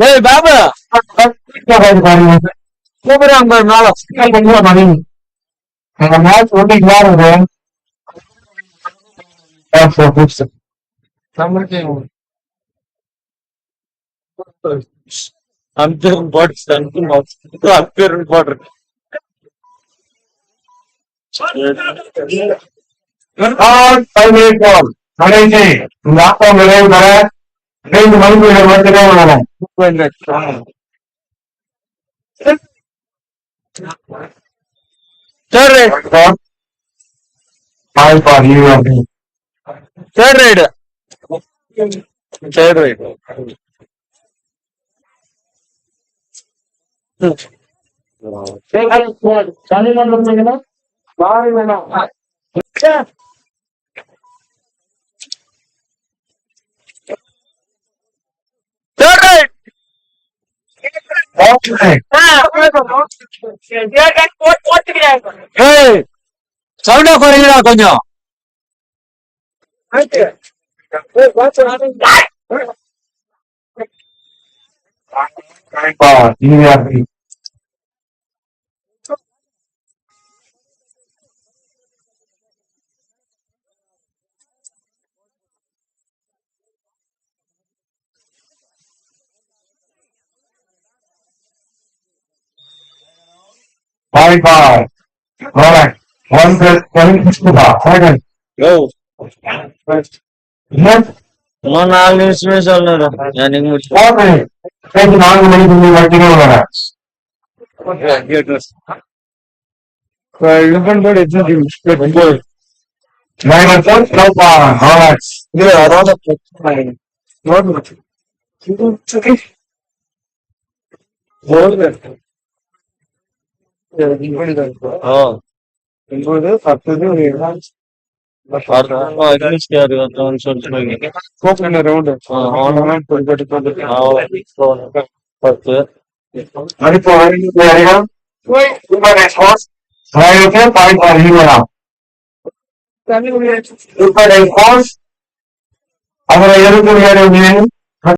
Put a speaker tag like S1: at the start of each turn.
S1: లే బాబా సూపరాం గారు నాలో
S2: మనీ మ్యాచ్ ఉండి
S1: అంతరం బాడీ అనుకున్నాం అప్పేరు బాడర్
S2: ఫైవ్ మినిట్ బాల్ நடேஜி இந்த ஆப்பம் விளைவு தர ரெண்டு மணிக்கு வந்துட்டே வரேன்
S1: சரி
S2: பாய் பார் யூ அப்படி
S1: சரி ரைடு சரி ரைடு சரி
S2: சரி சரி சரி சரி
S1: சவுண்டா குறையுடா கொஞ்சம்
S2: நீங்க Bye bye. All right. One breath, one exhale. Five
S1: Go.
S2: Yes.
S1: ఇంకో నాలుగు నిమిషం
S2: నాలుగు నిమిషం గట్టిగా ఉన్నారా
S3: నోట్
S1: ఇంక్లూడ్
S3: పక్కది రౌండ్ ఆర్నమెంట్
S1: పత్తు
S2: అది இப்போ ரெஸ்பான்ஸ் அவரை எதுக்கு வேணும்